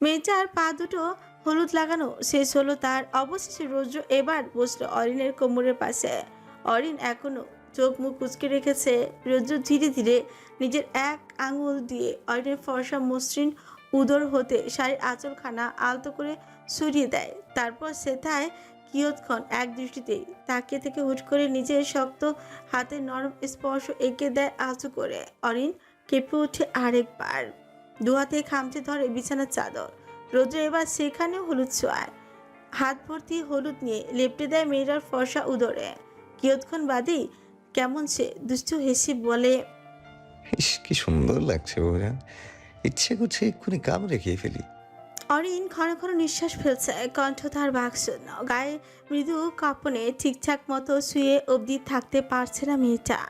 মেয়েটার পা দুটো হলুদ লাগানো শেষ হলো তার। অবশেষে রৌদ্র এবার বসল অরিনের কোমরের পাশে। অরিন এখনও চোখ মুখ কুচকে রেখেছে। রৌদ্র ধীরে ধীরে নিজের এক আঙুল দিয়ে অরিনের ফর্সা মসৃণ উদর হতে শাড়ির আঁচলখানা আলতো করে সরিয়ে দেয়। তারপর সেথায় কিয়ৎক্ষণ এক দৃষ্টিতেই তাকিয়ে থেকে হুট করে নিজের শক্ত হাতের নরম স্পর্শ এঁকে দেয় আঁচু করে। অরিন কেঁপে ওঠে আরেকবার। দু হাতে খামচে ধরে বিছানার চাদর। রোদ্র এবার সেখানেও হলুদ ছোঁয়ায়। হাত ভর্তি হলুদ নিয়ে লেপটে দেয় মেয়েরার ফর্সা উদরে। কিয়ৎক্ষণ বাদেই কেমন সে দুষ্টু হেসে বলে ইস কি সুন্দর লাগছে ওরান ইচ্ছে করছে এক্ষুনি কামড়ে খেয়ে ফেলি। অরিন ঘন ঘন নিঃশ্বাস ফেলছে কণ্ঠ তার বাকশূন্য। গায়ে মৃদু কাঁপনে ঠিকঠাক মতো শুয়ে অবধি থাকতে পারছে না মেয়েটা।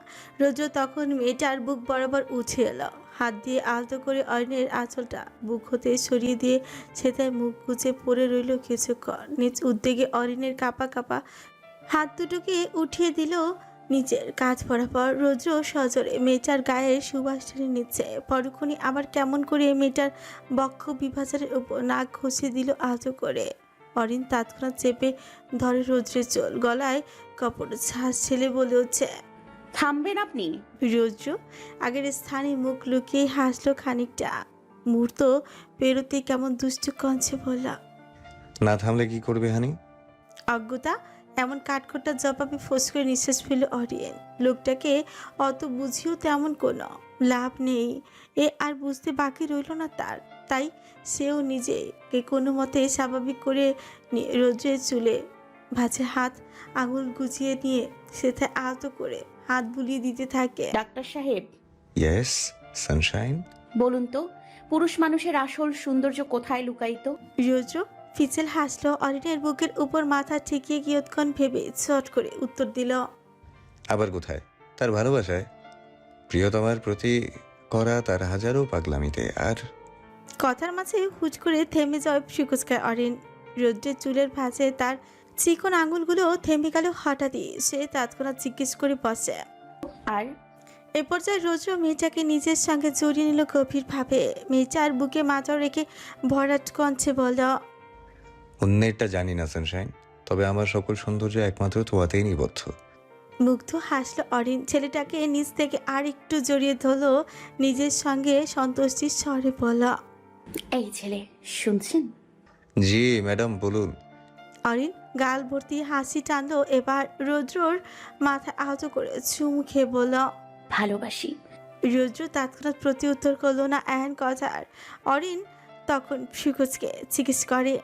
রোজ তখন মেয়েটার বুক বরাবর উঠে এলো। হাত দিয়ে আলতো করে অরিনের আঁচলটা বুক হতে সরিয়ে দিয়ে সেটাই মুখ গুজে পড়ে রইল কিছুক্ষণ। নিজ উদ্বেগে অরিনের কাপা কাপা হাত দুটোকে উঠিয়ে দিল নিচের কাজ বরাবর। রৌদ্র সজরে মেয়েটার গায়ে সুবাস টেনে নিচ্ছে। পরক্ষণে আবার কেমন করে মেয়েটার বক্ষ বিভাজনের উপর নাক ঘষে দিল আজও করে। অরিন তৎক্ষণাৎ চেপে ধরে রৌদ্রের চোল গলায় কপড় ছাঁচ ছেলে বলে হচ্ছে থামবেন আপনি? রৌদ্র আগের স্থানে মুখ লুকিয়ে হাসলো খানিকটা। মুহূর্ত পেরোতে কেমন দুষ্টু কঞ্চে বলল না থামলে কি করবে হানি? অজ্ঞতা এমন কাঠখোট্টা জবাবে ফোস করে নিঃশ্বাস ফেল অরিয়েন। লোকটাকে অত বুঝিও তেমন কোনো লাভ নেই এ আর বুঝতে বাকি রইল না তার। তাই সেও নিজেকে কোনো মতে স্বাভাবিক করে রোদ্রের চুলে ভাঁজে হাত আঙুল গুছিয়ে নিয়ে সেথায় আলতো করে হাত বুলিয়ে দিতে থাকে। ডাক্তার সাহেব। ইয়েস সানশাইন বলুন তো পুরুষ মানুষের আসল সৌন্দর্য কোথায় লুকায়িত? রোদ্র ফিচেল হাসলো অরিনের বুকের উপর মাথা ঠেকিয়ে কিয়ৎক্ষণ ভেবে চট করে উত্তর দিল আবার কোথায়? তার ভালোবাসায়? প্রিয়তমার প্রতি করা তার হাজারো পাগলামিতে আর? কথার মাঝে হুট করে থেমে যায় ফ্রিকুচকায় অরিন। রৌদ্রের চুলের ভাঁজে তার চিকন আঙুলগুলো থেমে গেল হঠাৎই। সে তৎক্ষণাৎ জিজ্ঞেস করে বসে। আর? এ পর্যায়ে রোজও মেয়েটাকে নিজের সঙ্গে জড়িয়ে নিল গভীরভাবে। মেয়েটার বুকে মাথা রেখে ভরাট কঞ্চে বলল অন্যেরটা জানি না সানশাইন। তবে আমার সকল সৌন্দর্য একমাত্র তোয়াতেই নিবদ্ধ। মুগ্ধ হাসলো অরিন। ছেলেটাকে নিজ থেকে আর একটু জড়িয়ে ধরলো। নিজের সঙ্গে সন্তুষ্টির স্বরে বলল এই ছেলে শুনছেন? জি ম্যাডাম বলুন। অরিন গাল ভর্তি হাসি টানলো এবার রৌদ্রর মাথা আহত করে চুমু খেয়ে বলল ভালোবাসি। রৌদ্র তৎক্ষণাৎ প্রতি উত্তর করল না এহেন কথার অরিন তখন ফিকুজকে জিজ্ঞেস করে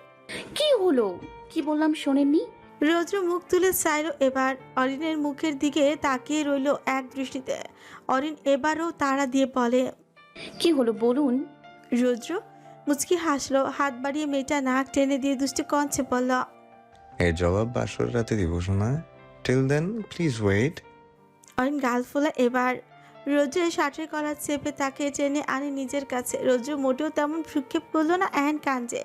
কি হলো? কি বললাম শোনেননি? রৌদ্র মুখ তুলে চাইল এবার অরিনের মুখের দিকে তাকিয়ে রইল এক দৃষ্টিতে। অরিন এবারও তাড়া দিয়ে বলে কি হলো বলুন। রৌদ্র মুচকি হাসলো হাত বাড়িয়ে মেয়েটা নাক টেনে দিয়ে দুষ্টু কঞ্চে বলল এর জবাব বাসর রাতে দিব না till then please wait Orin গাল ফোলা এবার রৌদ্রের শার্টের কলার চেপে তাকে টেনে আনে নিজের কাছে। রৌদ্র মোটেও তেমন ভ্রুক্ষেপ করল না এহেন কাঞ্জে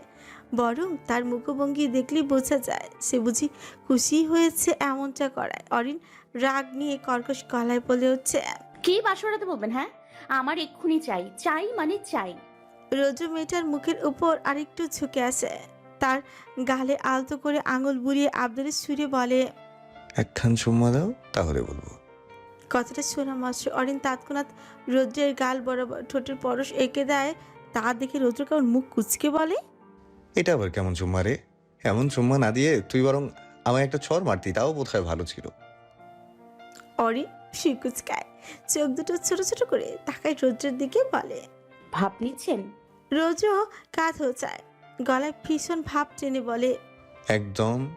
বরং তার মুখভঙ্গি দেখলেই বোঝা যায় সে বুঝি খুশি হয়েছে এমনটা করায়। অরিন রাগ নিয়ে কর্কশ গলায় বলে হচ্ছে কি বাসরাতে বলবেন হ্যাঁ? আমার এক্ষুনি চাই। চাই মানে চাই। রৌদ্র মেয়েটার মুখের উপর আরেকটু ঝুঁকে আসে। তার গালে আলতো করে আঙুল বুড়িয়ে আবদারের সুরে বলে একখান চুম্মা দাও তাহলে বলব। কথাটা শোনা মাত্র অরিন তৎক্ষণাৎ রৌদ্রের গাল বরাবর ঠোঁটের পরশ এঁকে দেয়। তা দেখে রৌদ্র কেমন মুখ কুচকে বলে? এটা আবার কেমন চুম্মা রে? এমন চুম্মা না দিয়ে তুই বরং আমায় একটা ছর মারতি তাও বোধহয় ভালো ছিল। অরি অরিন শিকুচকায় চোখ দুটো ছোট ছোট করে তাকায় রৌদ্রের দিকে বলে ভাব নিচ্ছেন? রৌদ্র কাত হয়ে যায় গলায় ভীষণ ভাব টেনে বলে একদম।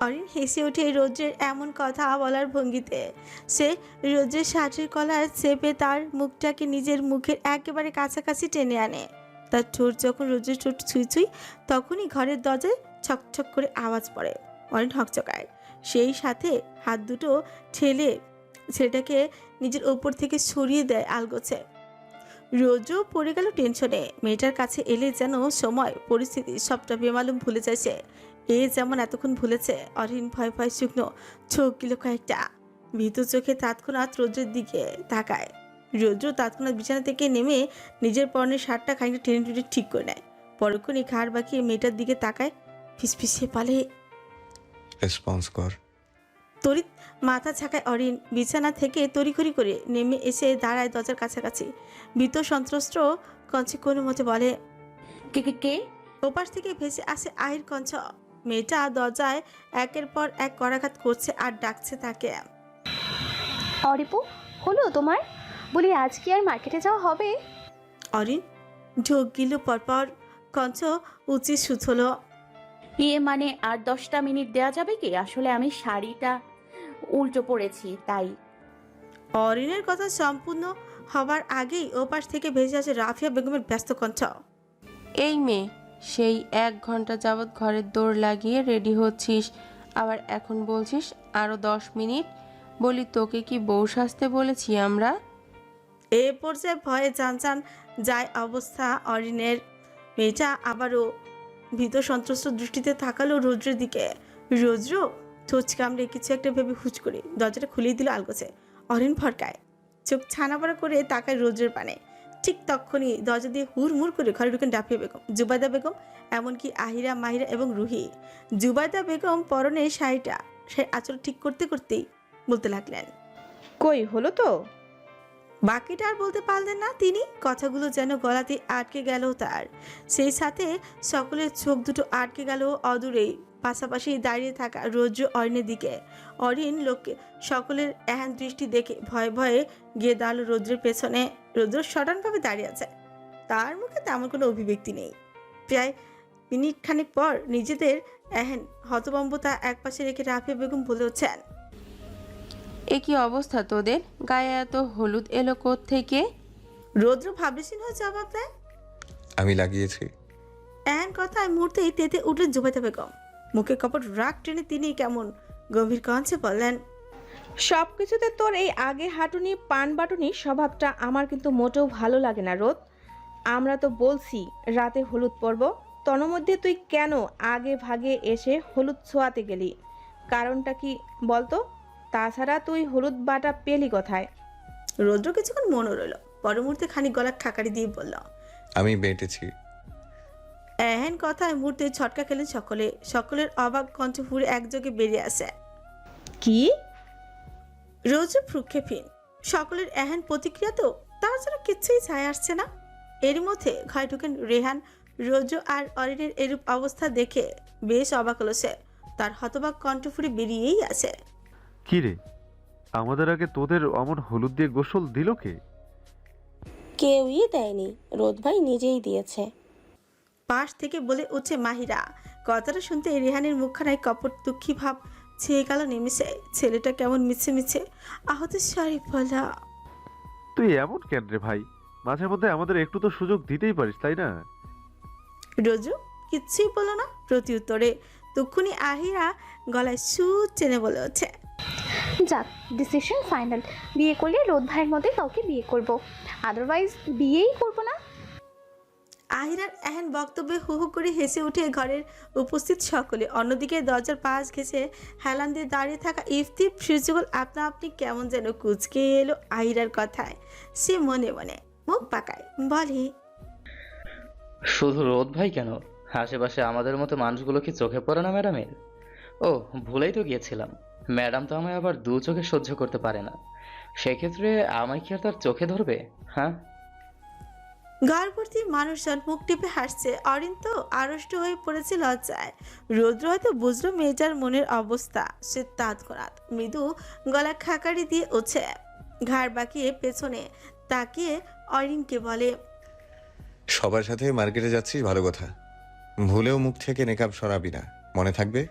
অরিন হেসে ওঠে রৌদ্রের এমন কথা বলার ভঙ্গিতে। সে রৌদ্রের শার্টের কলার চেপে তার মুখটাকে নিজের মুখের একেবারে কাছাকাছি টেনে আনে। তার ঠোঁট যখন রৌদ্রের ঠোঁট ছুঁই ছুঁই তখনই ঘরের দরজায় ছকছক করে আওয়াজ পড়ে। অরিন হকচকায়। সেই সাথে হাত দুটো ঠেলে ছেলেটাকে নিজের ওপর থেকে সরিয়ে দেয় আলগোছে। রোজও পড়ে গেল টেনশনে। মেয়েটার কাছে এলে যেন সময়, পরিস্থিতি সবটা বেমালুম ভুলে সে। এ যেমন এতক্ষণ ভুলেছে, অরিন ভয় ভয় শুকনো চোখ গিল কয়েকটা। ভীত চোখে তৎক্ষণাৎ রৌদ্রের দিকে তাকায়। রৌদ্র তৎক্ষণাৎ বিছানা থেকে নেমে নিজের পরনের শার্টটা খানিকটা টেনে টেনে ঠিক করে নেয়। পরক্ষণে ঘাড় বাঁকিয়ে মেয়েটার দিকে তাকায়, ফিসফিসিয়ে পালে রেসপন্স কর। তড়িৎ মাথা ছাকায় অরিন বিছানা থেকে তড়িঘড়ি করে নেমে এসে দাঁড়ায় দরজার কাছাকাছি। ভীত সন্ত্রস্ত কঞ্চে কোনো মতে বলে কে কে কে? ওপাশ থেকে ভেসে আসে আহির কঞ্চ মেয়েটা দরজায় একের পর এক করাঘাত করছে আর ডাকছে তাকে। অরিপু হলো তোমার? বলি আজ কি আর মার্কেটে যাওয়া হবে? অরিন ঢোক গিল পরপর কঞ্চ উঁচি সুথলো ইয়ে মানে আর দশটা মিনিট দেওয়া যাবে কি? আসলে আমি শাড়িটা উল্টো পড়েছি তাই। অরিনের কথা সম্পূর্ণ হবার আগেই ওপাশ থেকে ভেসে আসে রাফিয়া বেগমের ব্যস্ত কণ্ঠ। এই মেয়ে সেই এক ঘণ্টা যাবৎ ঘরের দৌড় লাগিয়ে রেডি হচ্ছিস আবার এখন বলছিস আরও দশ মিনিট? বলি তোকে কি বউ সাজতে বলেছি আমরা? এ পর্যায়ে ভয়ে চান চান যায় অবস্থা অরিনের। মেয়েটা আবারও ভীত সন্ত্রস্ত দৃষ্টিতে তাকালো রৌদ্রের দিকে। রৌদ্র ঠোঁচ কামড়ে কিছু একটা ভেবে হুচ করে দরজাটা খুলিয়ে দিল আলগোছে। অরিন ফরকায়। চোখ ছানাবড়া করে তাকায় রৌদ্রের পানে। ঠিক তখনই দরজা দিয়ে হুড়মুড় করে ঘরে ঢুকেন ডাফিয়া বেগম, জুবাইদা বেগম, এমনকি আহিরা, মাহিরা এবং রুহি। জুবাইদা বেগম পরনে শাড়িটা সে আচর ঠিক করতে করতেই বলতে লাগলেন, কই, হলো তো? বাকিটা আর বলতে পারলেন না তিনি। কথাগুলো যেন গলাতে আটকে গেল তার। সেই সাথে সকলের চোখ দুটো আটকে গেল অদূরেই। পাশাপাশি দাঁড়িয়ে থাকা রৌদ্র অরিনের দিকে। অরিন লোককে সকলের এহেন দৃষ্টি দেখে ভয়ে ভয়ে গিয়ে দাঁড়াল রৌদ্রের পেছনে। রৌদ্র সডনভাবে দাঁড়িয়ে আছে। তার মুখে তেমন কোনো অভিব্যক্তি নেই। প্রায় মিনিট খানেক পর নিজেদের এহেন হতবম্বতা একপাশে রেখে রাফিয়া বেগম বলে হচ্ছেন এ কি অবস্থা তোদের? গায়ে এত হলুদ এলো থেকে রৌদ্র ভাবলেসীন হয়ে জবাব দেয় আমি লাগিয়েছি। এহেন কথায় মুহূর্তেই তেতে উঠলেন জুবাইদা বেগম। মুখে কপট রাগ টেনে তিনি কেমন গম্ভীর কঞ্চে বললেন সব কিছুতে তোর এই আগে হাঁটুনি পান বাটুনি স্বভাবটা আমার কিন্তু মোটেও ভালো লাগে না রোদ। আমরা তো বলছি রাতে হলুদ পরব। তন্মধ্যে তুই কেন আগে ভাগে এসে হলুদ ছোঁয়াতে গেলি? কারণটা কি বলতো? তাছাড়া তুই হলুদ বাটা পেলি কোথায়? রৌদ্র কিছুক্ষণ মনে রইল পর মুহূর্তে খানিক গলা খাকারি দিয়ে বলল আমি বেঁটেছি। এহেন কথায় মুহূর্তে ছটকা খেলেন সকলে। সকলের অবাক কণ্ঠ ফুরে একযোগে বেরিয়ে আসে। কি? রৌদ্র ভ্রুক্ষেপহীন সকলের এহেন প্রতিক্রিয়া তো তার যেন কিচ্ছুই ছায় আসছে না। এর মধ্যে ঘরে ঢুকেন রেহান। রৌদ্র আর অরিনের এরূপ অবস্থা দেখে বেশ অবাক হলো সে। তার হতবাক কণ্ঠ ফুরে বেরিয়েই আছে কি রে? আমাদের আগে তোদের অমন হলুদ দিয়ে গোসল দিল কে? কেউই দেয়নি। রোদ ভাই নিজেই দিয়েছে। পাশ থেকে বলে উঠছে মাহিরা। কথাটা শুনতে রেহানের মুখখানায় কপট দুঃখী ভাব ছেয়ে গেল নেমেছে ছেলেটা কেমন মিছে মিছে। আহত সরি বলা তুই এমন কেন রে ভাই? মাঝে মধ্যে আমাদের একটু তো সুযোগ দিতেই পারিস তাই না? রোজু কিচ্ছুই বলো না প্রতি উত্তরে। তক্ষুনি আহিরা গলায় সুর চেনে বলে ওঠে। যাক ডিসিশন ফাইনাল বিয়ে করলে রোদ ভাইয়ের মধ্যে কাউকে বিয়ে করব। আদারওয়াইজ বিয়েই করব না। আহিরার এহেন বক্তব্যে হু হু করে হেসে উঠে ঘরের উপস্থিত সকলে। অন্যদিকে দরজার পাশ ঘেসে হেলান দিয়ে দাঁড়িয়ে থাকা ইফতি ফিজিবল আপনা আপনি কেমন যেন কুচকে এলো আহিরার কথায়। সে মনে মনে মুখ পাকায়, বলে, শুধু রোদ ভাই কেন? আশেপাশে আমাদের মতো মানুষগুলো কি চোখে পড়ে না ম্যাডামের? ও, ভুলেই তো গিয়েছিলাম। ম্যাডাম তো আমায় আবার দু চোখে সহ্য করতে পারে না। সেক্ষেত্রে আমায় কি আর তার চোখে ধরবে হ্যাঁ? ঘরভর্তি মানুষজন মুখ টিপে হাসছে। অরিন তো আড়ষ্ট হয়ে পড়েছে লজ্জায়। রৌদ্র হয়তো বুঝলো মেয়েটার মনের অবস্থা। সে তৎক্ষণাৎ মৃদু গলা খাকারি দিয়ে ওছে ঘাড় বাঁকিয়ে পেছনে তাকিয়ে অরিনকে বলে সবার সাথে মার্কেটে যাচ্ছিস? ভালো কথা। ভুলেও মুখ থেকে নেকাব সরাবি না। মনে থাকবে?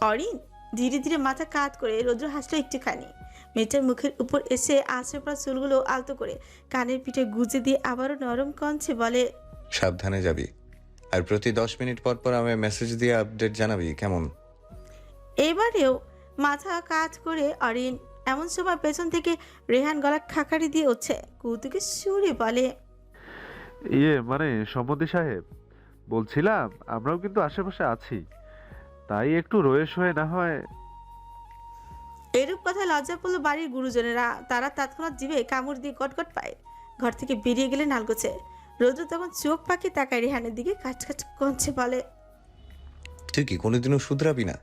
অরিন ধীরে ধীরে মাথা কাত করে রৌদ্র হাসলো একটুখানি। মেয়েটার মুখের উপর এসে পড়া চুলগুলো আলতো করে কানের পিঠে গুজে দিয়ে আবারও নরম কঞ্চে বলে সাবধানে যাবি। আর প্রতি দশ মিনিট পর পর আমায় মেসেজ দিয়ে আপডেট জানাবি কেমন? এবারেও মাথা কাজ করে অরিন এমন সময় পেছন থেকে রেহান গলা খাকারি দিয়ে উঠছে। কৌতুকে সুরে বলে ইয়ে মানে সম্বন্ধী সাহেব বলছিলাম আমরাও কিন্তু আশেপাশে আছি। তাই একটু রয়েস হয়ে না হয় এরূপ কথা লজ্জা পড়ল বাড়ির গুরুজনেরা। তারা তৎক্ষণাৎ জিভে কামড় দিয়ে কটকট পায়। ঘর থেকে বেরিয়ে গেলে নালগোছে। রোদ্র তখন চোখ পাখি তাকায় রেহানের দিকে কাছ কাছ কঞ্চে বলে তুই কি কোনোদিনও শুধরাবি না?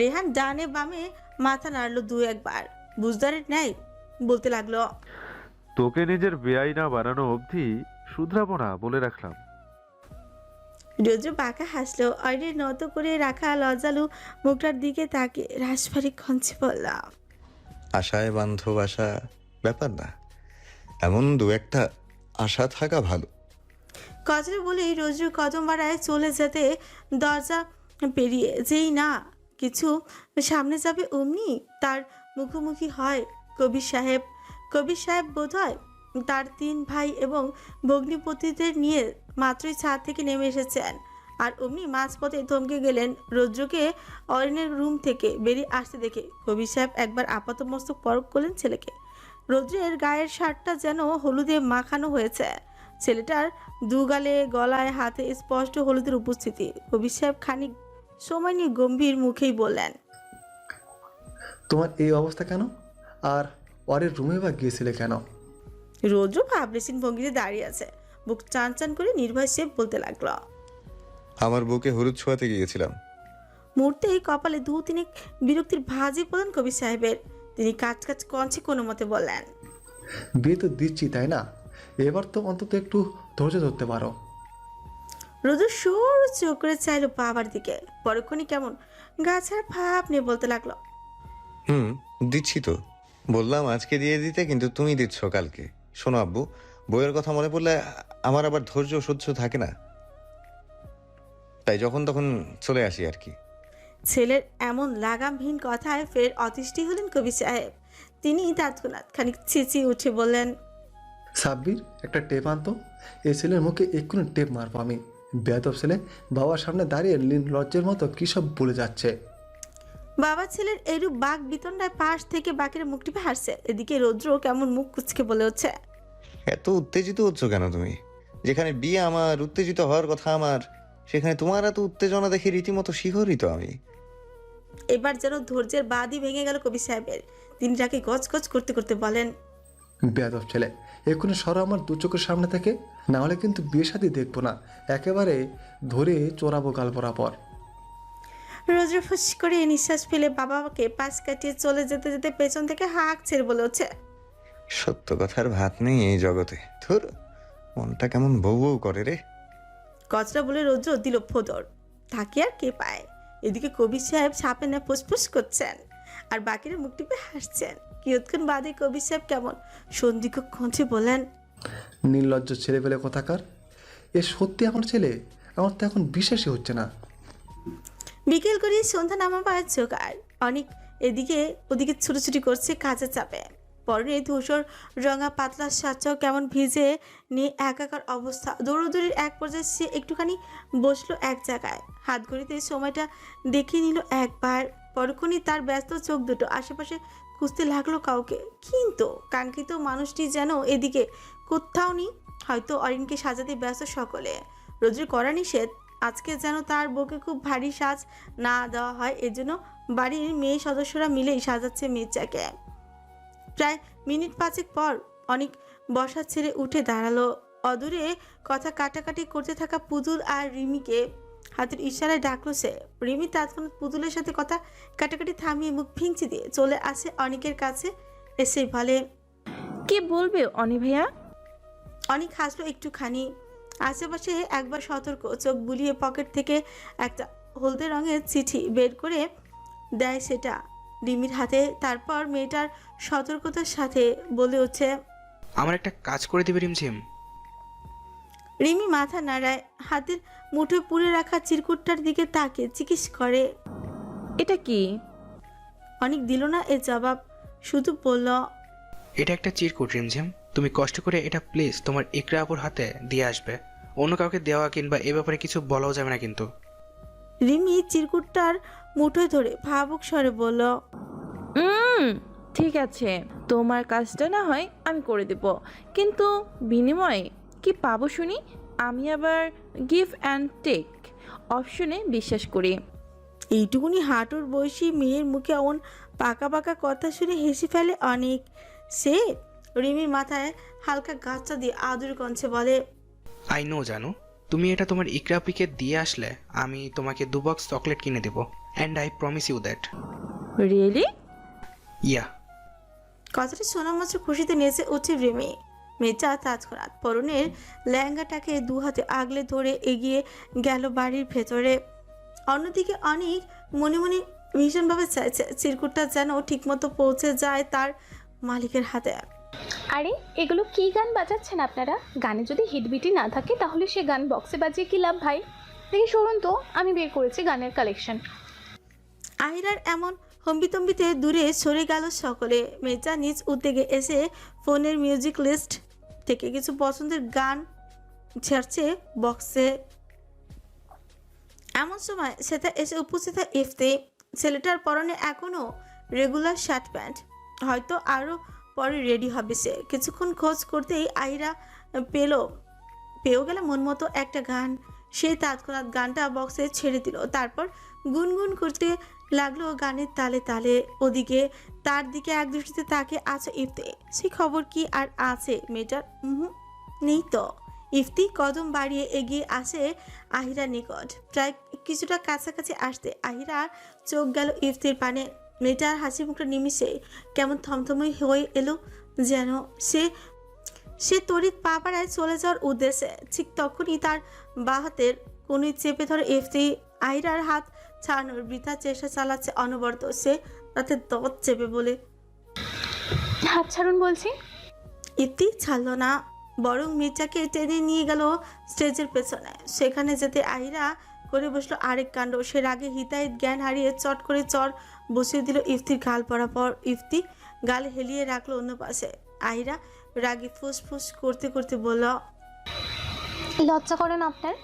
রেহান ডানে বামে মাথা নাড়লো দু একবার। বুঝদারের ন্যায় বলতে লাগল তোকে নিজের বেআই না বানানো অবধি শুধরাবো না বলে রাখলাম। রোদ্র বাঁকা হাসলো। অরিনের নত করে রাখা লজালু মুখটার দিকে তাকে রাসভারী খঞ্চে বললাম আশায় বান্ধব আশা ব্যাপার না এমন দু একটা আশা থাকা ভালো। কথাটা বলেই রোজু কদম বাড়ায় চলে যেতে দরজা পেরিয়ে যেই না কিছু সামনে যাবে অমনি তার মুখোমুখি হয় কবির সাহেব। কবির সাহেব বোধ হয় তার তিন ভাই এবং ভগ্নিপতিদের নিয়ে মাত্রই ছাদ থেকে নেমে এসেছেন। আর অমনি মাঝপথে থমকে গেলেন রৌদ্রকে অরিনের রুম থেকে বেরিয়ে আসতে দেখে কবি সাহেব একবার আপাত মস্তক পরক করলেন ছেলেকে। রৌদ্রের গায়ের শার্টটা যেন হলুদে মাখানো হয়েছে। ছেলেটার দুগালে গলায় হাতে স্পষ্ট হলুদের উপস্থিতি। কবি সাহেব খানিক সময় নিয়ে গম্ভীর মুখেই বললেন তোমার এই অবস্থা কেন? আর ওয়ারের রুমে বা গিয়েছিলে কেন? রোদ্র ভাবলেসিন ভঙ্গিতে দাঁড়িয়ে আছে। বুক চান চান করে নির্ভয় সে বলতে লাগল। আমার বুকে হলুদ ছোঁয়াতে গিয়েছিলাম। মুহূর্তেই কপালে দু তিনে বিরক্তির ভাজি পড়লেন কবি সাহেবের। তিনি কাজ কাজ কঞ্চে কোনো মতে বললেন বিয়ে তো দিচ্ছি তাই না? এবার তো অন্তত একটু ধৈর্য ধরতে পারো। রোদ্র সরু চোখ করে চাইলো বাবার দিকে। পরক্ষণই কেমন গাছার ভাব নিয়ে বলতে লাগল হুম দিচ্ছি তো। বললাম আজকে দিয়ে দিতে কিন্তু তুমি দিচ্ছ কালকে। শোনো আব্বু বইয়ের কথা মনে পড়লে আমার আবার ধৈর্য সহ্য থাকে না। তাই যখন তখন চলে আসি আর কি। ছেলের এমন লাগামহীন কথায় ফের অতিষ্ঠি হলেন কবি সাহেব। তিনি তৎক্ষণাৎ খানিক চেঁচিয়ে উঠে বললেন সাব্বির একটা টেপ আনতো এই ছেলের মুখে এক্ষুনি টেপ মারবো আমি। বেয়াদব ছেলে বাবার সামনে দাঁড়িয়ে লীন লজ্জের মতো কী সব বলে যাচ্ছে। বাবা ছেলের এরূপ বাঘ বিতণ্ডায় পাশ থেকে বাকের মুখ টিপে হাসছে। এদিকে রৌদ্র কেমন মুখ কুচকে বলে হচ্ছে এত উত্তেজিত হচ্ছ কেন তুমি? যেখানে বিয়ে আমার উত্তেজিত হওয়ার কথা আমার সেখানে তোমার এত উত্তেজনা দেখে রীতিমতো শিহরিত আমি। এবার যেন ধৈর্যের বাদই ভেঙে গেল কবি সাহেবের। তিনি তাকে গজগজ করতে করতে বলেন বেয়াদব ছেলে এক্ষুনি সরো আমার দু চোখের সামনে থেকে না হলে কিন্তু বিয়ে সাথে দেখব না। একেবারে ধরে চোরাবো গাল বরাবর। রৌদ্র ফুস করে নিঃশ্বাস ফেলে বাবাকে পাশ কাটিয়ে চলে যেতে যেতে পেছন থেকে হাঁক ছেড়ে বলে হচ্ছে সত্য কথার ভাত নেই এই জগতে। ধুর। মনটা কেমন বউ বউ করে রে। কচরা বলে রৌদ্র দিল ফোদর তাকে আর কে পায়? এদিকে কবি সাহেব সাপে না ফুসফুস করছেন আর বাকিরা মুখ টিপে হাসছেন। কিয়ৎক্ষণ বাদে কবি সাহেব কেমন সন্দিগ্ধ কণ্ঠে বলেন নির্লজ্জ ছেলে পেলে কোথাকার এ সত্যি আমার ছেলে? আমার তো এখন বিশ্বাসই হচ্ছে না। বিকেল করে সন্ধ্যা নামাবার জোগাড়। অনেক এদিকে ওদিকে ছুটোছুটি করছে কাজের চাপে। পরনে ধূসর রঙা পাতলা সাচ্চাও কেমন ভিজে নিয়ে একাকার অবস্থা। দৌড়দৌড়ির এক পর্যায়ে সে একটুখানি বসল এক জায়গায়। হাত ঘড়িতে সময়টা দেখে নিল একবার। পরক্ষণই তার ব্যস্ত চোখ দুটো আশেপাশে খুঁজতে লাগল কাউকে। কিন্তু কাঙ্ক্ষিত মানুষটি যেন এদিকে কোথাও নেই। হয়তো অরিনকে সাজাতে ব্যস্ত সকলে। রোজের করা নিষেধ। আজকে যেন তার বউকে খুব ভারী সাজ না দেওয়া হয়, এজন্য বাড়ির মেয়ে সদস্যরা মিলেই সাজাচ্ছে মির্জাকে প্রায় মিনিট পাঁচেক পর অনেক বসা ছেড়ে উঠে দাঁড়াল। অদূরে কথা কাটাকাটি করতে থাকা পুতুল আর রিমিকে হাতের ইশারায় ডাকলো সে। রিমি তৎক্ষণাৎ পুতুলের সাথে কথা কাটাকাটি থামিয়ে মুখ ফিংচি দিয়ে চলে আসে অনেকের কাছে। এসে বলে কি বলবে অনি ভাইয়া? অনেক হাসলো একটুখানি। আশেপাশে একবার সতর্ক চোখ বুলিয়ে পকেট থেকে একটা হলদে রঙের চিঠি বের করে দেয় সেটা। রিমির হাতে। তারপর মেয়েটার সতর্কতার সাথে বলে উঠছে আমার একটা কাজ করে দিবে রিমঝিম। রিমি মাথা নাড়ায় হাতের মুঠোয় পুড়ে রাখা চিরকুটটার দিকে তাকে জিজ্ঞেস করে এটা কি? অনেক দিল না এ জবাব শুধু বলল এটা একটা চিরকুট রিমঝিম। তুমি কষ্ট করে এটা প্লিজ তোমার ইকরা আপুর হাতে দিয়ে আসবে। অন্য কাউকে দেওয়া কিংবা এ ব্যাপারে কিছু বলাও যাবে না কিন্তু। রিমি চিরকুটটার মুঠোয় ধরে ভাবুক স্বরে বলল হুম ঠিক আছে তোমার কাজটা না হয় আমি করে দেব। কিন্তু বিনিময়ে কি পাবো শুনি? আমি আবার গিভ অ্যান্ড টেক অপশনে বিশ্বাস করি। এইটুকুনি হাঁটুর বয়সী মেয়ের মুখে এমন পাকা পাকা কথা শুনে হেসে ফেলে অনেক। সে রিমির মাথায় হালকা গাছটা দিয়ে আদুর কঞ্চে বলে আই নো জানো তুমি এটা তোমার ইকরাপিকে দিয়ে আসলে আমি তোমাকে দু বক্স চকলেট কিনে দেবো। And I promise you that really yeah কথাটা শোনা মাত্র খুশিতে নেচে উঠে রিমি। মেয়েটা তৎক্ষণাৎ পরনের লেহেঙ্গাটাকে দু হাতে আগলে ধরে এগিয়ে গেল বাড়ির ভেতরে। অন্যদিকে অনেক মনে মনে ভীষণভাবে চাইছে চিরকুটটা যেন ঠিকমতো পৌঁছে যায় তার মালিকের হাতে। আরে এগুলো কি গান বাজাচ্ছেন আপনারা? গানে যদি হিটবিটি না থাকে তাহলে সে গান বক্সে বাজিয়ে কি লাভ ভাই? দেখি শুনুন তো আমি বের করেছি গানের কালেকশন আহিরার এমন হম্বিতম্বিতে দূরে সরে গেল সকলে। মেজা নিজ উদ্যোগে এসে ফোনের মিউজিক লিস্ট থেকে কিছু পছন্দের গান ছাড়ছে বক্সে এমন সময় সেটা এসে উপস্থিত হয় ইফতে। ছেলেটার পরনে এখনও রেগুলার শার্ট প্যান্ট হয়তো আরও পরে রেডি হবে সে। কিছুক্ষণ খোঁজ করতেই আইরা পেল, পেয়েও গেল মন মতো একটা গান। সে তৎক্ষণাৎ গানটা বক্সে ছেড়ে দিল। তারপর গুনগুন করতে লাগল গানের তালে তালে। ওদিকে তার দিকে এক দৃষ্টিতে তাকে আছে ইফতে। সে খবর কি আর আছে? মেয়েটার? উহুম, নেই তো। ইফতি কদম বাড়িয়ে এগিয়ে আসে আহিরা নিকট। প্রায় কিছুটা কাছাকাছি আসতে আহিরা চোখ গেল ইফতির পানে। মেয়েটার হাসি মুখটা নিমিশে কেমন থমথমই হয়ে এলো যেন সে সে তড়িৎ পা পাড়ায় চলে যাওয়ার উদ্দেশ্যে। ঠিক তখনই তার বাঁ হাতের কোনোই চেপে ধরে ইফতি আহিরার হাত ছাড়ানোর বৃথা চেষ্টা চালাচ্ছে অনবরত সে তাতে দত চেপে বলে। হাত ছাড়ুন বলছি। ইতি ছাড়লো না বরং মির্জাকে টেনে নিয়ে গেল স্টেজের পেছনে। সেখানে যেতে আইরা করে বসল আরেক কাণ্ড। সে রাগে হিতায় জ্ঞান হারিয়ে চট করে চর বসিয়ে দিল ইফতির গাল পরাপর। ইফতি গাল হেলিয়ে রাখল অন্য পাশে। আইরা রাগে ফুসফুস করতে করতে বলল লজ্জা করেন আপনার।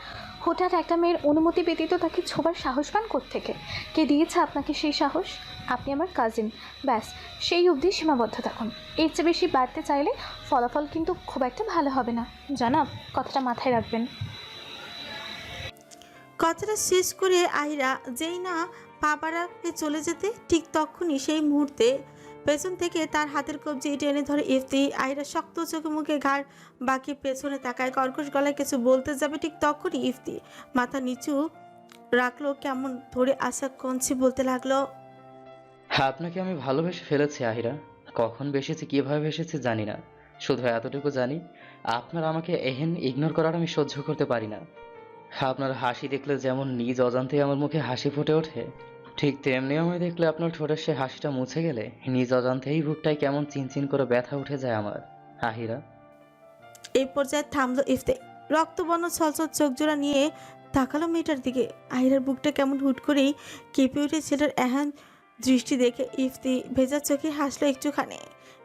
হঠাৎ একটা মেয়ের অনুমতি ব্যতীত তাকে ছোবার সাহস পান থেকে কে দিয়েছে আপনাকে সেই সাহস? আপনি আমার কাজিন ব্যাস, সেই অবধি সীমাবদ্ধ থাকুন। এর চেয়ে বেশি বাড়তে চাইলে ফলাফল কিন্তু খুব একটা ভালো হবে না। জানাব, কথাটা মাথায় রাখবেন। কথাটা শেষ করে আইরা যেই না পাপারাকে চলে যেতে ঠিক তখনই সেই মুহূর্তে পেছন থেকে তার হাতের কবজি টেনে ধরে ইফতি, আইরা শক্ত চোখে মুখে ঘাড় বাকি পেছনে তাকায়, কর্কশ গলায় কিছু বলতে যাবে ঠিক তখনই ইফতি। মাথা নিচু রাখল, কেমন ধরে আসা কঞ্চি বলতে লাগল। হ্যাঁ আপনাকে আমি ভালোবেসে ফেলেছি, আহিরা। কখন বেসেছি কীভাবে বেসেছি জানি না। শুধু এতটুকু জানি, আপনার আমাকে এহেন ইগনোর করার আমি সহ্য করতে পারি না। আপনার হাসি দেখলে যেমন নিজ অজান্তে আমার মুখে হাসি ফুটে ওঠে। ঠিক তেমনি আমি দেখলে আপনার ঠোঁটের সে হাসিটা মুছে গেলে নিজ অজান্তেই বুকটায় কেমন চিনচিন করে ব্যথা উঠে যায় আমার। আহিরা এই পর্যায়ে থামলো ইফতে রক্তবর্ণ ছলছল চোখ জোড়া নিয়ে তাকালো মেয়েটার দিকে। আহিরার বুকটা কেমন হুট করেই কেঁপে উঠে ছেলের এহেন দৃষ্টি দেখে ইফতি ভেজা চোখে হাসলো একটুখানি।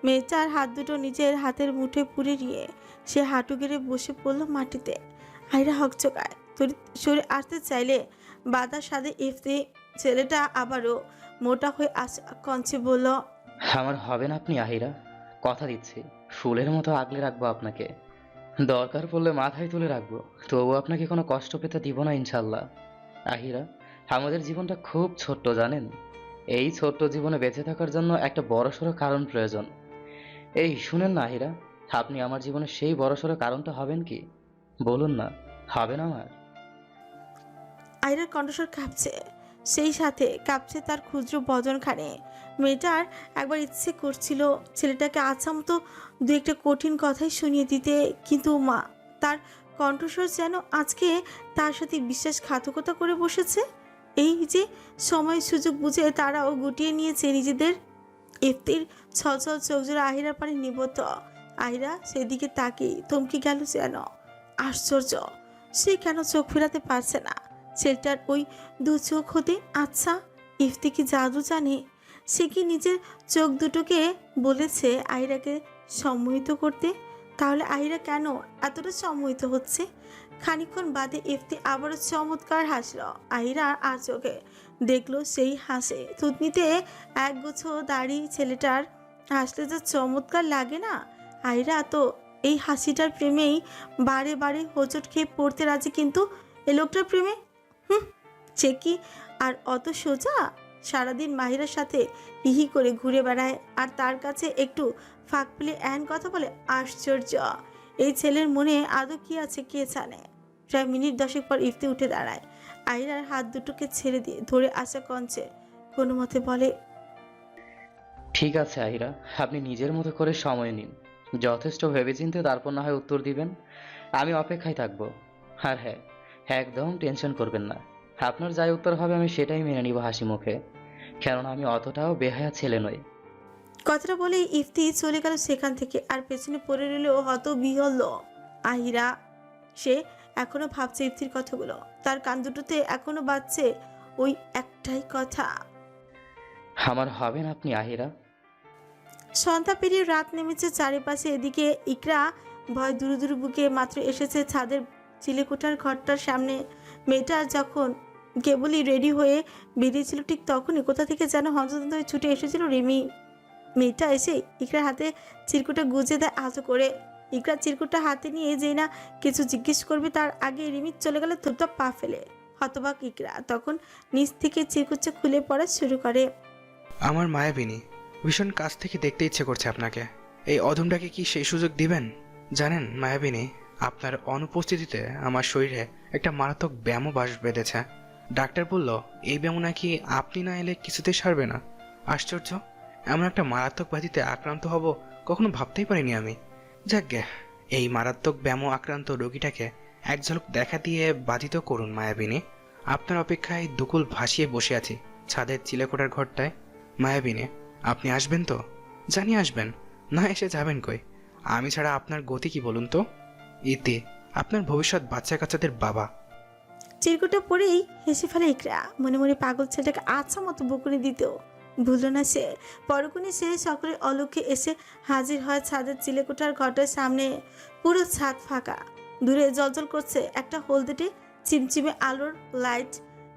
মেয়েটার হাত দুটো নিজের হাতের মুঠে পুড়ে নিয়ে সে হাঁটু গেড়ে বসে পড়ল মাটিতে। আহিরা হকচকায় সরে আসতে চাইলে বাদার সাথে ইফতি ছেলেটা আবারও মোটা হয়ে আস কঞ্চে বলল আমার হবে না আপনি আহিরা। কথা দিচ্ছি। ফুলের মতো আগলে রাখব আপনাকে। দরকার পড়লে মাথায় তুলে রাখব। তবু আপনাকে কোনো কষ্ট পেতে দিব না ইনশাল্লাহ আহিরা আমাদের জীবনটা খুব ছোট্ট জানেন? এই ছোট্ট জীবনে বেঁচে থাকার জন্য একটা বড়সড় কারণ প্রয়োজন। এই শুনেন না আহিরা। আপনি আমার জীবনে সেই বড়সড় কারণটা হবেন কি? বলুন না হবেন আমার? আয়রার কণ্ঠস্বর কাঁপছে। সেই সাথে কাঁপছে তার ক্ষুদ্র বদনখানে মেয়েটার একবার ইচ্ছে করছিল ছেলেটাকে আচ্ছা মতো দু একটা কঠিন কথাই শুনিয়ে দিতে, কিন্তু মা, তার কণ্ঠস্বর যেন আজকে তার সাথে বিশ্বাসঘাতকতা করে বসেছে। এই যে সময় সুযোগ বুঝে তারাও গুটিয়ে নিয়েছে নিজেদের। ইফতির ছলছল চোখ জোড়া আহিরার পানে নিবদ্ধ। আহিরা সেদিকে তাকিয়ে থমকে গেল যেন। আশ্চর্য, সে কেন চোখ ফেরাতে পারছে না? ছেলেটার ওই দু চোখ হতে আচ্ছা ইফতি কি জাদু জানে? সে কি নিজের চোখ দুটোকে বলেছে আইরাকে সম্মোহিত করতে? তাহলে আইরা কেন এতটা সম্মোহিত হচ্ছে? খানিকক্ষণ বাদে ইফতি আবারও চমৎকার হাসল। আইরা আর চোখে দেখল সেই হাসে। থুতনিতে এক গুচ্ছ দাড়ি ছেলেটার হাসলে যা চমৎকার লাগে না? আইরা তো এই হাসিটার প্রেমেই বারে বারে হোঁচট খেয়ে পড়তে রাজি, কিন্তু এ লোকটার প্রেমে হুম, সে কি? আর অত সোজা? সারাদিন মাহিরার সাথে হিহি করে ঘুরে বেড়ায়, আর তার কাছে একটু ফাঁক পেলে এন কথা বলে, আশ্চর্য, এই ছেলের মনে আদৌ কি আছে কে জানে? প্রায় মিনিট দশেক পর ইফতি উঠে দাঁড়ায়। আহিরার হাত দুটোকে ছেড়ে দিয়ে ধরে আসা কঞ্চে, কোনো মতে বলে, ঠিক আছে আহিরা, আপনি নিজের মতো করে সময় নিন। যথেষ্ট ভেবেচিন্তে তারপর না হয় উত্তর দিবেন। আমি অপেক্ষায় থাকব। আর হ্যাঁ একদম টেনশন করবেন না। আপনার যাই উত্তর হবে আমি সেটাই মেনে নিব হাসি মুখে। কেননা আমি অতটাও বেহায়া ছেলে নই। কথাটা বলে ইফতি চলে গেল সেখান থেকে আর পেছনে পড়ে রইল হত বিহল আহিরা সে এখনও ভাবছে ইফতির কথাগুলো। তার কান দুটোতে এখনও বাজছে ওই একটাই কথা। আমার হবেন আপনি আহিরা? সন্ধ্যা পেরিয়ে রাত নেমেছে চারিপাশে। এদিকে ইকরা ভয় দুরু দুরু বুকে মাত্র এসেছে ছাদের চিলেকোঠার ঘরটার সামনে। মেয়েটা যখন কেবলই রেডি হয়ে বেরিয়েছিল, ঠিক তখনই কোথা থেকে যেন হন্তদন্ত হয়ে ছুটে এসেছিল রিমি। মেয়েটা এসে ইকরার হাতে চিরকুটা গুজে দেয় আজও করে। ইকরা চিরকুটটা হাতে নিয়ে যেই না কিছু জিজ্ঞেস করবে, তার আগে রিমি চলে গেলে থুপটা পা ফেলে। হতবাক ইকরা তখন নিচ থেকে চিরকুচ্ছা খুলে পড়া শুরু করে। আমার মায়াবিনী ভীষণ কাছ থেকে দেখতে ইচ্ছে করছে আপনাকে। এই অধমটাকে কি সেই সুযোগ দিবেন? জানেন মায়াবিনী আপনার অনুপস্থিতিতে আমার শরীরে একটা মারাত্মক ব্যায়ামও বাস বেঁধেছে। ডাক্তার বলল, এই ব্যায়াম নাকি আপনি না এলে কিছুতেই সারবে না। আশ্চর্য, এমন একটা মারাত্মক ব্যাধিতে আক্রান্ত হব কখনো ভাবতেই পারিনি আমি। যাকগে এই মারাত্মক ব্যায়াম আক্রান্ত রোগীটাকে এক ঝলক দেখা দিয়ে বাধিত করুন, মায়াবিনী। আপনার অপেক্ষায় দুকুল ভাসিয়ে বসে আছি, ছাদের চিলেকোটার ঘরটায়। মায়াবিনী, আপনি আসবেন তো? জানি আসবেন, না এসে যাবেন কই? আমি ছাড়া আপনার গতি কি বলুন তো? ইতি আপনার ভবিষ্যৎ বাচ্চা কাচ্চাদের বাবা। চিরকুটে পরেই হেসে ফেলে ইকরা। মনে মনে পাগল ছেলেটাকে আচ্ছা মতো বকুনি দিতেও ভুল না সে। পরকুনি সে সকলে অলক্ষে এসে হাজির হয় ছাদের চিলেকোঠার ঘরটার সামনে। পুরো ছাদ ফাঁকা। দূরে জলজল করছে একটা হলদেটে চিমচিমে আলোর লাইট।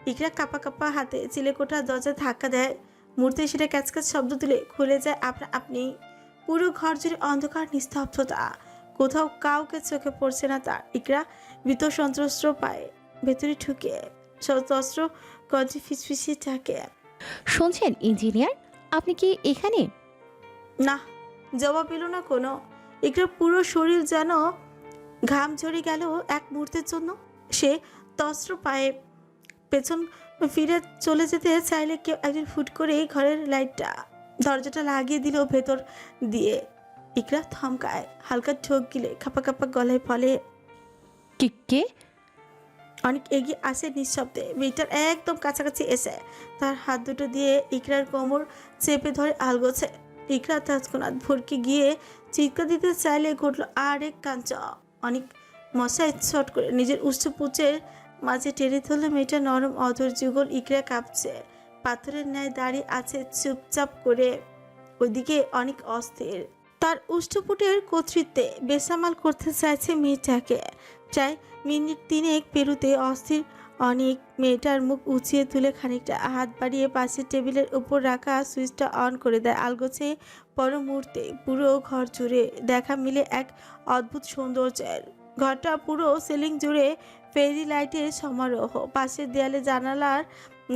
ইকরা কাপা কাপা হাতে চিলেকোঠার দরজা ধাক্কা দেয়। মুহূর্তে সেটা ক্যাচক্যাচ শব্দ তুলে খুলে যায় আপনা আপনি। পুরো ঘর জুড়ে অন্ধকার, নিস্তব্ধতা। কোথাও কাউকে চোখে পড়ছে না তার। ইকরা ভীত সন্ত্রস্ত পায় ভেতরে ঢুকে সশস্ত্র কঞ্চে ফিসফিসিয়ে থাকে। শুনছেন ইঞ্জিনিয়ার? আপনি কি এখানে? না জবাব পেল না কোনো। একটু পুরো শরীর যেন ঘাম ঝরে গেল এক মুহূর্তের জন্য। সে তস্ত্র পায়ে পেছন ফিরে চলে যেতে চাইলে কেউ একজন ফুট করে ঘরের লাইটটা দরজাটা লাগিয়ে দিল ভেতর দিয়ে। ইকরা থমকায় হালকা ঠোক গিলে খাপা খাপা গলায় ফলে কে কে? অনেক এগিয়ে আসে নিঃশব্দে। মেয়েটার একদম কাছাকাছি এসে তার হাত দুটো দিয়ে ইকরার কোমর চেপে ধরে আলগোছে। ইকরা তৎক্ষণাৎ ভরকে গিয়ে চিৎকার দিতে চাইলে ঘটলো আর এক কাঞ্চ অনেক মশাই ছট করে নিজের উচ্চ পুচের মাঝে টেনে ধরলো মেয়েটা নরম অধর যুগল ইকরা কাঁপছে। পাথরের ন্যায় দাঁড়িয়ে আছে চুপচাপ করে। ওইদিকে অনেক অস্থির। তার উষ্ঠপুটের কর্তৃত্বে বেসামাল করতে চাইছে মেয়েটাকে চাই মিনিট তিনেক পেরুতে অস্থির অনেক মেয়েটার মুখ উঁচিয়ে তুলে খানিকটা হাত বাড়িয়ে পাশের টেবিলের উপর রাখা সুইচটা অন করে দেয়। আলগোছে পর মুহূর্তে পুরো ঘর জুড়ে দেখা মিলে এক অদ্ভুত সৌন্দর্যের। ঘরটা পুরো সিলিং জুড়ে ফেরি লাইটের সমারোহ। পাশের দেয়ালে জানালার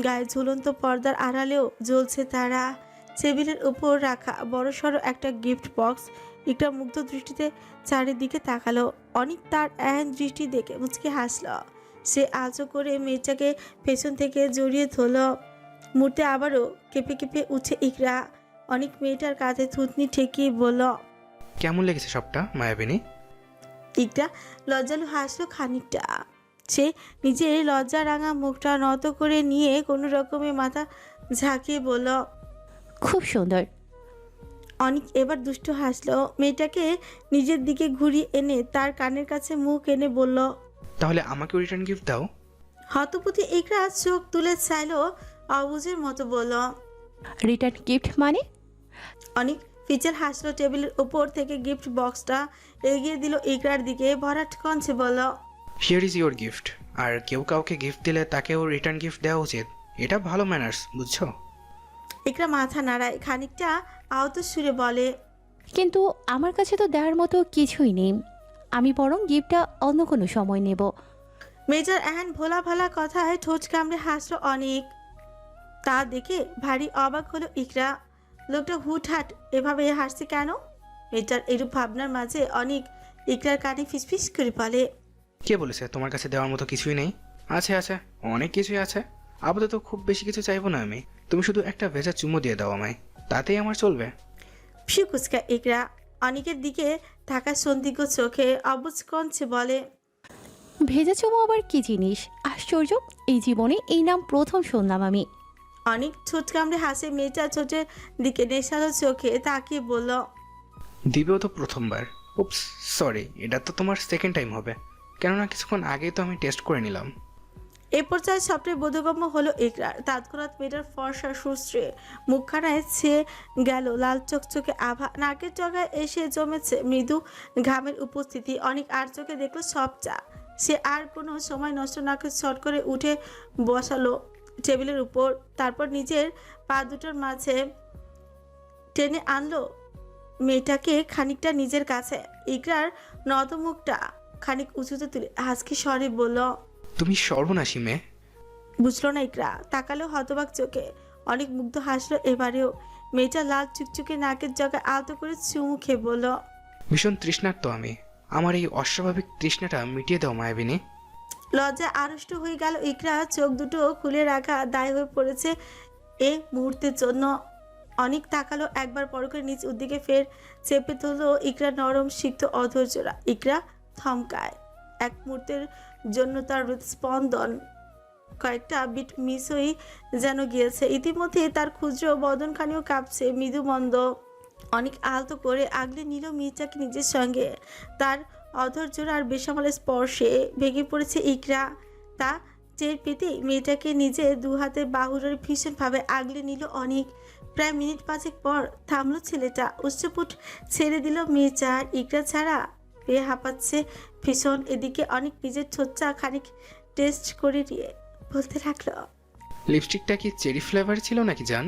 গায়ে ঝুলন্ত পর্দার আড়ালেও জ্বলছে তারা। টেবিলের উপর রাখা বড়সড় একটা গিফট বক্স একটা মুগ্ধ দৃষ্টিতে চারিদিকে তাকালো। অনেক তার এন দৃষ্টি দেখে মুচকে হাসল। সে আজও করে মেয়েটাকে পেছন থেকে জড়িয়ে ধরল। মুহূর্তে আবারও কেঁপে কেঁপে উঠে ইকরা। অনেক মেয়েটার কাঁধে থুতনি ঠেকিয়ে বলল কেমন লেগেছে সবটা মায়াবিনী? ইকরা লজ্জালু হাসলো খানিকটা। সে নিজের লজ্জা রাঙা মুখটা নত করে নিয়ে কোনো রকমে মাথা ঝাঁকিয়ে বলল খুব সুন্দর। অনেক এবার দুষ্ট হাসলো মেয়েটাকে নিজের দিকে ঘুরিয়ে এনে তার কানের কাছে মুখ এনে বলল তাহলে আমাকেও রিটার্ন গিফট দাও। হতপতি ইকরা চোখ তুলে চাইলো অবুজের মতো বলল রিটার্ন গিফট মানে? অনেক ফিচার হাসলো টেবিলের উপর থেকে গিফট বক্সটা এগিয়ে দিল ইকরার দিকে ভরাট কঞ্চে বলল হিয়ার ইজ ইউর গিফট আর কেউ কাউকে গিফট দিলে তাকেও রিটার্ন গিফট দেওয়া উচিত। এটা ভালো ম্যানার্স বুঝছ? ইকরা মাথা নাড়ায় খানিকটা আহত সুরে বলে কিন্তু আমার কাছে তো দেওয়ার মতো কিছুই নেই। আমি বরং গিফটটা অন্য কোনো সময় নেব। মেজর এহেন ভোলা ভালা কথায় ঠোঁট কামড়ে হাসলো অনেক। তা দেখে ভারী অবাক হলো ইকরা। লোকটা হুটহাট এভাবে হাসছে কেন? মেয়েটার এরূপ ভাবনার মাঝে অনেক ইকরার কানে ফিসফিস করে বলে কে বলেছে তোমার কাছে দেওয়ার মতো কিছুই নেই? আছে আছে অনেক কিছুই আছে। আপাতত খুব বেশি কিছু চাইব না আমি। তুমি শুধু একটা ভেজা চুমো দিয়ে দাও আমায় তাতেই আমার চলবে। ফিউ কুচকা ইকরা অনেকের দিকে থাকা সন্দিগ্ধ চোখে অবুজ কঞ্চে বলে ভেজা চুমো আবার কি জিনিস? আশ্চর্য এই জীবনে এই নাম প্রথম শুনলাম আমি। অনেক ছোট কামড়ে হাসে মেয়েটা ছোটের দিকে নেশালো চোখে তাকিয়ে বলল দিবেও তো প্রথমবার। উপস সরি এটা তো তোমার সেকেন্ড টাইম হবে। কেননা কিছুক্ষণ আগেই তো আমি টেস্ট করে নিলাম। এ পর্যায়ে সবটাই বোধগম্য হলো ইকরার। তৎক্ষণাৎ মেয়েটার ফর্সা সুশ্রে মুখখানায় ছেয়ে গেল লাল চকচকে আভা। নাকের জগায় এসে জমেছে মৃদু ঘামের উপস্থিতি। অনেক আর চোখে দেখল সব চা। সে আর কোনো সময় নষ্ট না করে শট করে উঠে বসালো টেবিলের উপর। তারপর নিজের পা দুটোর মাঝে টেনে আনলো মেয়েটাকে খানিকটা নিজের কাছে। ইকরার নতমুখটা খানিক উঁচুতে তুলে হাসকি স্বরে বলল তুমি সর্বনাশী মেয়ে। বুঝলো না ইকরা তাকালো হতবাক চোখে। অনেক মুগ্ধ হাসলো এবারেও। মেয়েটা লাল চুকচুকে নাকের জগায় আলতো করে চুমু খেয়ে বলল ভীষণ তৃষ্ণার্ত আমি। আমার এই অস্বাভাবিক তৃষ্ণাটা মিটিয়ে দাও মায়াবিনী। লজ্জা আড়ষ্ট হয়ে গেল ইকরা চোখ দুটো খুলে রাখা দায় হয়ে পড়েছে এ মুহূর্তের জন্য। অনেক তাকালো একবার পর করে নিচ উদ্দিকে ফের চেপে ধরলো ইকরা নরম সিক্ত অধৈর্যরা। ইকরা থমকায়। এক মুহূর্তের জন্য তার হৃদস্পন্দন কয়েকটা বিট মিস হয়ে যেন গিয়েছে। ইতিমধ্যে তার ক্ষুদ্র বদনখানিও কাঁপছে মৃদু মন্দ অনেক আলতো করে আগলে নিল মির্জাকে নিজের সঙ্গে। তার অধৈর্যর আর বেসামালের স্পর্শে ভেঙে পড়েছে ইকরা। তা টের পেতেই মেয়েটাকে নিজে দু হাতে বাহুরের ভীষণভাবে আগলে নিল অনেক। প্রায় মিনিট পাঁচেক পর থামলো ছেলেটা। উচ্চপুট ছেড়ে দিল আর ইকরা ছাড়া পেয়ে হাঁপাচ্ছে। ভীষণ, এদিকে অনেক নিজের ছোচ্চা খানিক টেস্ট করে দিয়ে বলতে থাকল লিপস্টিকটা কি চেরি ফ্লেভার ছিল নাকি জান?